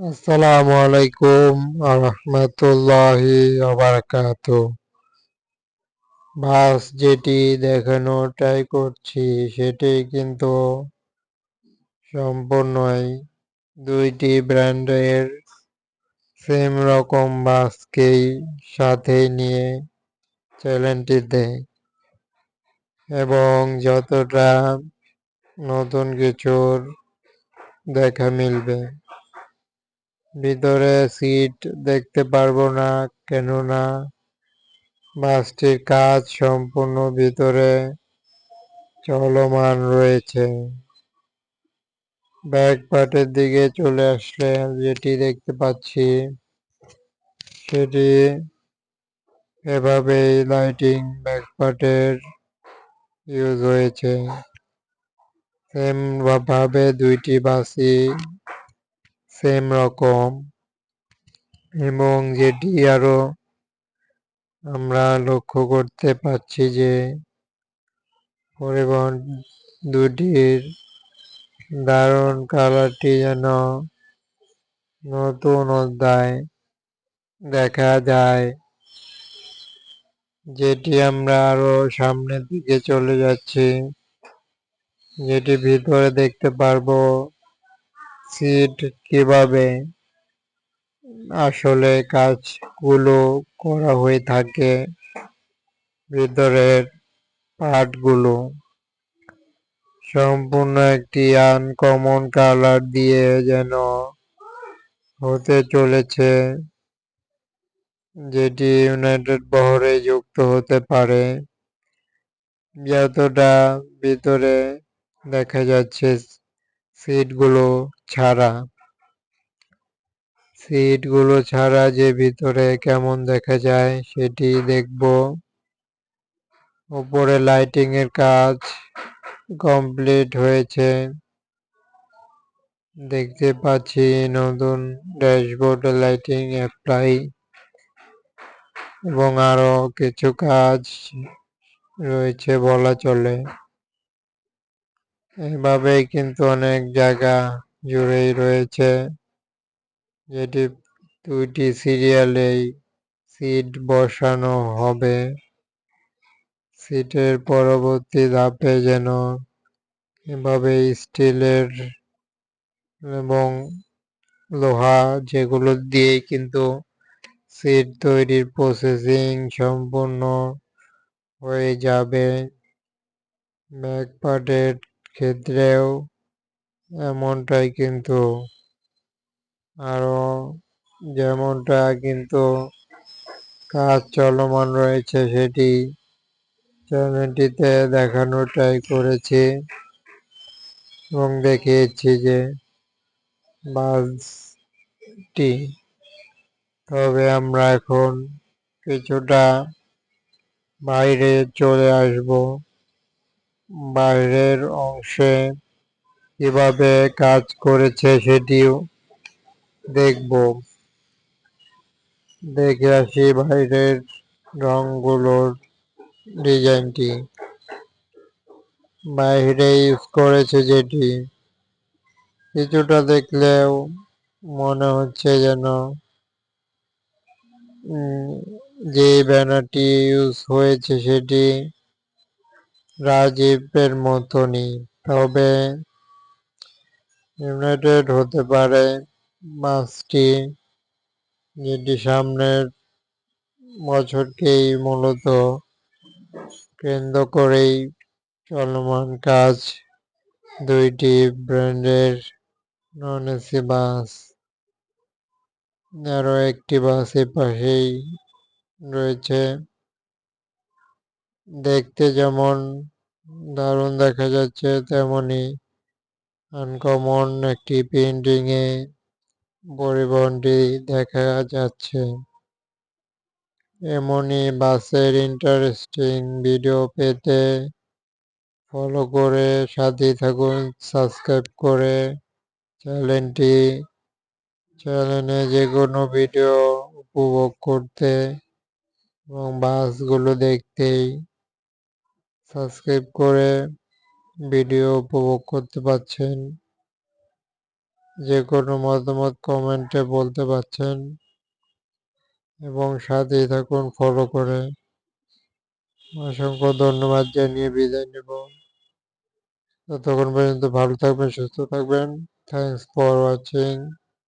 আসসালামু আলাইকুম রহমতুল্লাহি বারাকাত বাস যেটি দেখানো ট্রাই করছি, সেটি কিন্তু সম্পূর্ণই দুইটি ব্র্যান্ডের সেম রকম বাসকেই সাথে নিয়ে চ্যানেলটিতে এবং যতটা নতুন কিছুর দেখা মিলবে। ভিতরে সিট দেখতে পারব না, কেননা বাসটির কাজ সম্পূর্ণ ভিতরে চলমান রয়েছে। ব্যাক পার্টের দিকে চলে আসলে যেটি দেখতে পাচ্ছি, সেটি এভাবেই লাইটিং ব্যাক পার্টের ইউজ হয়েছে। সেম ভাবে দুইটি বাসই সেম রকম এবং যেটি আরও আমরা লক্ষ্য করতে পাচ্ছি যে পরিবহন দুটির দারুণ কালারটি যেন নতুন অধ্যায় দেখা যায়, যেটি আমরা আরও সামনের দিকে চলে যাচ্ছি, যেটি ভিতরে দেখতে পারব সিট কীভাবে আসলে কাজগুলো করা হয়ে থাকে, ভিতরের পার্টগুলো? সম্পূর্ণ একটি আনকমন কালার দিয়ে যেন হতে চলেছে, যেটি ইউনাইটেড বহরে যুক্ত হতে পারে। যতটা ভিতরে দেখা যাচ্ছে সিটগুলো ছাড়া। সিটগুলো ছাড়া যে ভিতরে কেমন দেখা যায় সেটি দেখব। উপরে লাইটিং এর কাজ কমপ্লিট হয়েছে। দেখতে পাচ্ছি নতুন ড্যাশবোর্ড লাইটিং অ্যাপ্লাই এবং আরও কিছু কাজ রয়েছে বলা চলে। এভাবেই কিন্তু অনেক জায়গা জুড়েই রয়েছে। যেটি দুইটি সিরিয়ালেই সিট বসানো হবে। সিটের পরবর্তী ধাপে যেন এভাবে স্টিলের এবং লোহা যেগুলো দিয়ে কিন্তু সিট তৈরির প্রসেসিং সম্পূর্ণ হয়ে যাবে। ব্যাক পার্টের ক্ষেত্রেও এমনটাই কিন্তু আরও যেমনটা কিন্তু কাজ চলমান রয়েছে সেটি চ্যানেলটিতে দেখানোর ট্রাই করেছি এবং দেখিয়েছি যে বাসটি। তবে আমরা এখন কিছুটা বাইরে চলে আসব। বাইরের অংশে কীভাবে কাজ করেছে সেটিও দেখব। দেখে আসি বাইরের রংগুলোর ডিজাইনটি। বাইরে ইউজ করেছে যেটি। কিছুটা দেখলেও মনে হচ্ছে যেন যে ব্যানারটি ইউজ হয়েছে সেটি রাজীবের মতনই। তবে ইউনাইটেড হতে পারে মাছটি যেটি সামনের বছরকেই মূলত কেন্দ্র করেই চলমান কাজ দুইটি ব্র্যান্ডের নন এসি বাস আরও একটি বাস এ পাশেই রয়েছে দেখতে যেমন দারুণ দেখা যাচ্ছে, তেমনি আনকমন একটি পেন্টিং এ পরিবহনটি দেখা যাচ্ছে। এমনই বাসের ইন্টারেস্টিং ভিডিও পেতে ফলো করে সাথে থাকুন সাবস্ক্রাইব করে চ্যানেলটি চ্যানেলে যে কোনো ভিডিও উপভোগ করতে এবং বাসগুলো দেখতেই সাবস্ক্রাইব করে ভিডিও উপভোগ করতে পাচ্ছেন যে কোনো মতামত কমেন্টে বলতে পারছেন। এবং সাথেই থাকুন ফলো করে। অসংখ্য ধন্যবাদ জানিয়ে বিদায় নেব। ততক্ষণ পর্যন্ত ভালো থাকবেন, সুস্থ থাকবেন। Thanks for watching